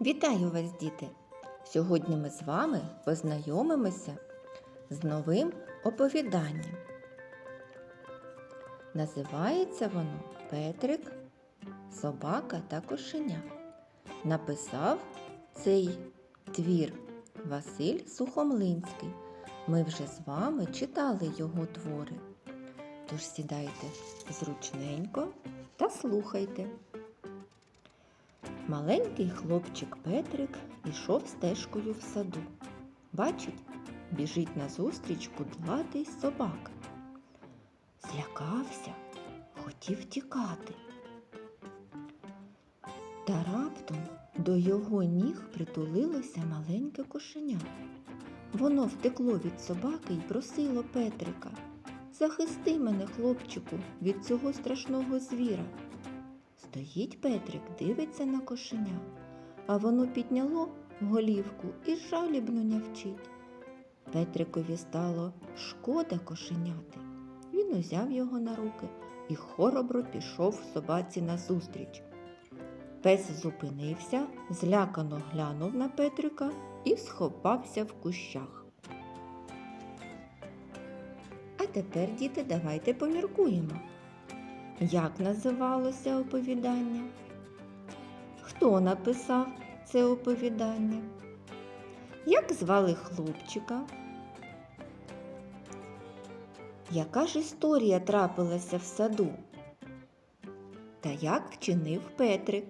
Вітаю вас, діти! Сьогодні ми з вами познайомимося з новим оповіданням. Називається воно Петрик, собака та кошеня. Написав цей твір Василь Сухомлинський. Ми вже з вами читали його твори. Тож сідайте зручненько та слухайте. Маленький хлопчик Петрик ішов стежкою в саду. Бачить, біжить назустріч кудлатий собака. Злякався, хотів тікати. Та раптом до його ніг притулилося маленьке кошеня. Воно втекло від собаки і просило Петрика. Захисти мене, хлопчику, від цього страшного звіра. Стоїть Петрик, дивиться на кошеня, а воно підняло голівку і жалібно нявчить. Петрикові стало шкода кошеняти. Він узяв його на руки і хоробро пішов собаці назустріч. Пес зупинився, злякано глянув на Петрика і сховався в кущах. А тепер, діти, давайте поміркуємо. Як називалося оповідання? Хто написав це оповідання? Як звали хлопчика? Яка ж історія трапилася в саду? Та як вчинив Петрик?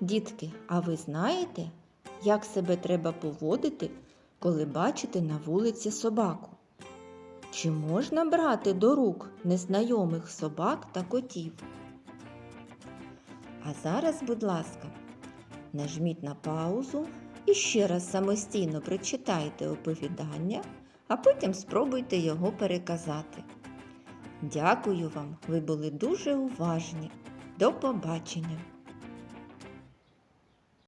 Дітки, а ви знаєте, як себе треба поводити, коли бачите на вулиці собаку? Чи можна брати до рук незнайомих собак та котів? А зараз, будь ласка, нажміть на паузу і ще раз самостійно прочитайте оповідання, а потім спробуйте його переказати. Дякую вам, ви були дуже уважні. До побачення!